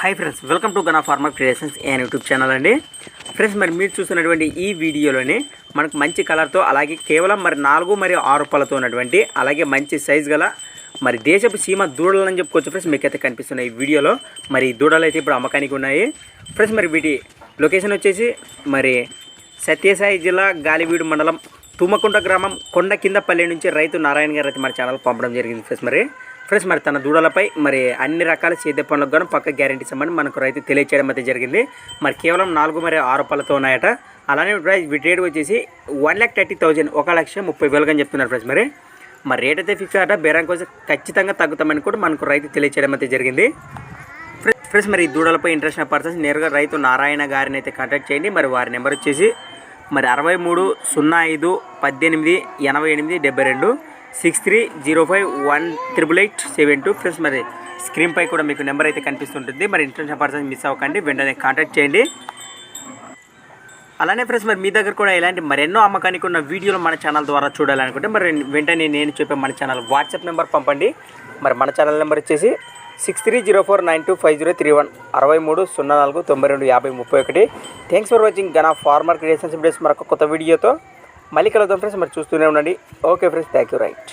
Hi friends welcome to Gana farmer creations a YouTube channel అండి. Friends మరి మీరు చూస్తున్నటువంటి ఈ వీడియోలోని మనకు మంచి కలర్తో అలాగే కేవలం మరి నాలుగు మరియు ఆరు పళ్ళతో ఉన్నటువంటి అలాగే మంచి సైజ్ గల మరి దేశపు సీమ దూడలు అని చెప్పుకోవచ్చు ఫ్రెండ్స్ మీకైతే కనిపిస్తున్నాయి ఈ వీడియోలో. మరి దూడలు అయితే ఇప్పుడు అమ్మకానికి ఉన్నాయి. ఫ్రెండ్స్ మరి వీటి లొకేషన్ వచ్చేసి మరి సత్యసాయి జిల్లా గాలివీడు మండలం తుమ్మకుంట గ్రామం కొండ కింద పల్లె నుంచి రైతు నారాయణ గారు అయితే మన ఛానల్ పంపడం జరిగింది ఫ్రెండ్స్ మరి. ఫ్రెండ్స్ మరి తన దూడలపై మరి అన్ని రకాల సేద్య పనులకు గాను పక్క గ్యారంటీ ఇస్తామని మనకు రైతు తెలియచేయడం అయితే జరిగింది. మరి కేవలం నాలుగు మరి ఆరు పళ్ళతో ఉన్నాయట. అలానే ప్రైస్ రేట్ వచ్చేసి వన్ ల్యాక్ థర్టీ థౌజండ్ ఒక లక్ష ముప్పై వేలుగా చెప్తున్నారు ఫ్రెండ్స్ మరి. మరి రేట్ అయితే ఫిక్స్ అట బేరం కోసం ఖచ్చితంగా తగ్గుతామని కూడా మనకు రైతు తెలియచేయడం అయితే జరిగింది. ఫ్రె- ఫ్రెండ్స్ మరి ఈ దూడలపై ఇంట్రెస్ట్ ఉన్న పర్సన్స్ నేరుగా రైతు నారాయణ గారిని అయితే కాంటాక్ట్ చేయండి. మరి వారి నెంబర్ వచ్చేసి మరి అరవై మూడు సున్నా ఐదు పద్దెనిమిది ఎనభై ఎనిమిది డెబ్బై రెండు. Six three zero five one triple eight seven two friends మరి స్క్రీన్పై కూడా మీకు నెంబర్ అయితే కనిపిస్తుంటుంది. మరి ఇంట్రెస్ట్ పర్సన్స్ మిస్ అవ్వకండి వెంటనే కాంటాక్ట్ చేయండి. అలానే ఫ్రెండ్స్ మరి మీ దగ్గర కూడా ఇలాంటి మరెన్నో అమ్మకానికి ఉన్న వీడియోలు మన ఛానల్ ద్వారా చూడాలనుకుంటే మరి వెంటనే నేను చెప్పే మన ఛానల్ వాట్సాప్ నెంబర్ పంపండి. మరి మన ఛానల్ నెంబర్ వచ్చేసి six three zero four nine two five zero three one అరవై మూడు సున్నా నాలుగు తొంభై రెండు యాభై ముప్పై ఒకటి. Thanks for watching Gana farmer creations please మరొక కొత్త వీడియోతో మళ్ళీ కలుద్దాం ఫ్రెండ్స్ మరి చూస్తూనే ఉండండి. Okay friends thank you right